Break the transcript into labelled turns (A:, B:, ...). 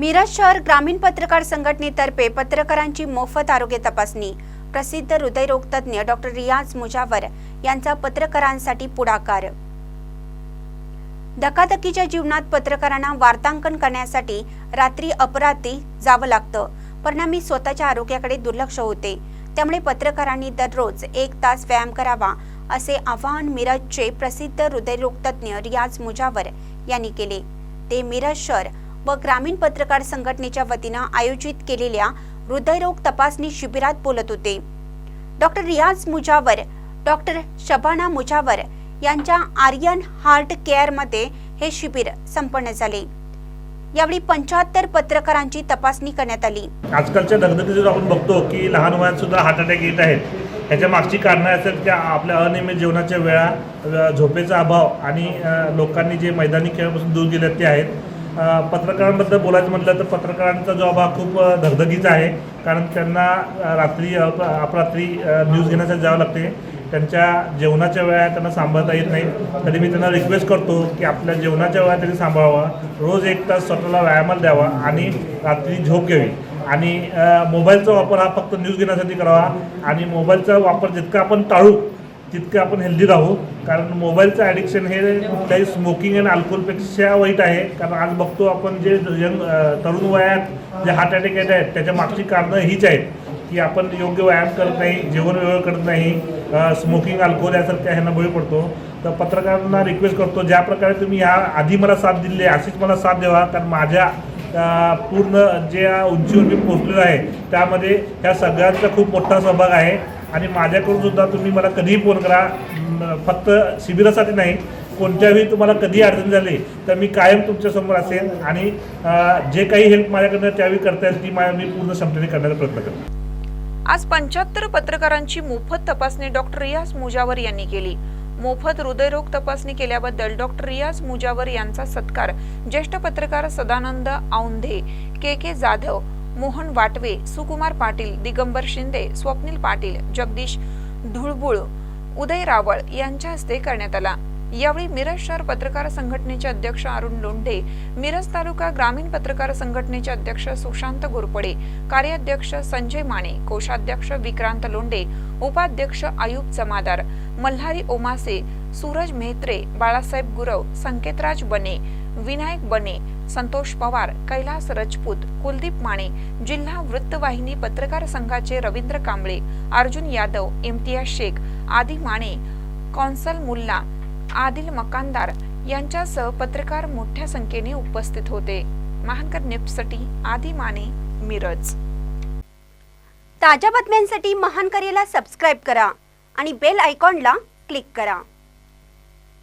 A: मिरज शहर ग्रामीण पत्रकार संघटनेतर्फे पत्रकारांची मोफत आरोग्य तपासणी. प्रसिद्ध हृदयरोग तज्ज्ञ डॉक्टर रियाज मुजावर यांचा पत्रकारांसाठी पुढाकार. धकाधकीच्या जीवनात पत्रकारांना वार्तांकन करण्यासाठी रात्री अपरात्री जावं लागतं. परिणामी स्वतःच्या आरोग्याकडे दुर्लक्ष होते. त्यामुळे पत्रकारांनी दररोज एक तास व्यायाम करावा असे आवाहन मिरजचे प्रसिद्ध हृदयरोग तज्ज्ञ रियाज मुजावर यांनी केले. ते मिरज शहर व ग्रामीण पत्रकार संघटनेच्या वतीनं आयोजित केलेल्या हृदयरोग तपासणी शिबिरात बोलत होते. डॉक्टर रियाज मुजावर डॉक्टर शबाना मुजावर यांच्या आर्यन हार्ट केअरमध्ये हे शिबिर संपन्न झाले. यावेळी पंच्याहत्तर पत्रकारांची तपासणी करण्यात आली.
B: आजकालच्या दगदगीत आपण बघतो की लहान वयात सुद्धा हार्ट अटॅक येत आहेत. ह्याच्या मागची कारणं असतात की आपल्या अनियमित जेवणाच्या वेळा झोपेचा अभाव आणि लोकांनी जे मैदानी खेळापासून दूर गेले ते आहेत. पत्रकारांबद्दल बोलायचं म्हटलं तर पत्रकारांचा जॉब हा खूप धगधगीचा आहे. कारण त्यांना रात्री अपरात्री न्यूज घेण्यासाठी जावं लागते. त्यांच्या जेवणाच्या वेळा त्यांना सांभाळता येत नाही. तरी मी त्यांना रिक्वेस्ट करतो की आपल्या जेवणाच्या वेळा त्यांनी सांभाळावा. रोज एक तास स्वतःला व्यायामाला द्यावा आणि रात्री झोप घ्यावी. आणि मोबाईलचा वापर हा फक्त न्यूज घेण्यासाठी करावा. आणि मोबाईलचा वापर जितका आपण टाळू तितकं आपण हेल्दी राहू. कारण मोबाईलचं ॲडिक्शन हे कुठल्याही स्मोकिंग आणि अल्कोहोलपेक्षा वाईट आहे. कारण आज बघतो आपण जे यंग तरुण वयात जे हार्ट अटॅक येत आहेत त्याच्या मागची कारणं हीच आहेत. की आपण योग्य व्यायाम करत नाही जेवण वेळ करत नाही स्मोकिंग अल्कोहोल यासारख्या ह्यांना बळी पडतो. तर पत्रकारांना रिक्वेस्ट करतो ज्या प्रकारे तुम्ही ह्या आधी मला साथ दिली आहे अशीच मला साथ द्यावा. कारण माझ्या पूर्ण ज्या उंचीवर मी पोहोचलेलो आहे त्यामध्ये ह्या सगळ्यांचा खूप मोठा सहभाग आहे. आणि माझ्याकडून सुद्धा तुम्ही मला कधीही फोन करा. फक्त शिबिरासाठी नाही कोणत्याही तुम्हाला कधी अडचण झाली तर मी कायम तुमच्यासमोर असेल आणि जे काही हेल्प माझ्याकडनं त्यावेळी करता येईल ती मा- मी पूर्ण क्षमतेने करण्याचा प्रयत्न करेन
C: आज पंच्याहत्तर पत्रकारांची मोफत तपासणी डॉक्टर रियाज मुजावर यांनी केली. मोफत हृदयरोग तपासणी केल्याबद्दल डॉक्टर रियाज मुजावर यांचा सत्कार. ज्येष्ठ पत्रकार सदानंद औंधे के के जाधव मोहन वाटवे सुकुमार पाटील दिगंबर शिंदे स्वप्नील पाटील जगदीश धुळबुळ उदय रावळ यांच्या हस्ते करण्यात आला. यावेळी मिरज शहर पत्रकार संघटनेचे अध्यक्ष अरुण लोंढे मिरज तालुका ग्रामीण पत्रकार संघटनेचे अध्यक्ष सुशांत घोरपडे कार्याध्यक्ष संजय माने कोषाध्यक्ष विक्रांत लोंढे उपाध्यक्ष आयुब जमादार मल्हारी ओमासे सूरज मेहत्रे बाळासाहेब गुरव संकेतराज बने विनायक बने संतोष पवार कैलास रजपूत कुलदीप माने जिल्हा वृत्तवाहिनी पत्रकार संघाचे रवींद्र कांबळे अर्जुन यादव इम्तियाज शेख आदी माने कौन्सल मुल्ला आदिल मकानदार यांच्यासह पत्रकार मोठ्या संख्येने उपस्थित होते. महानकर निपसटी आदी माने मिरज.
A: ताज्या बातम्यांसाठी महानकरेला सबस्क्राईब करा आणि बेल आयकॉनला क्लिक करा.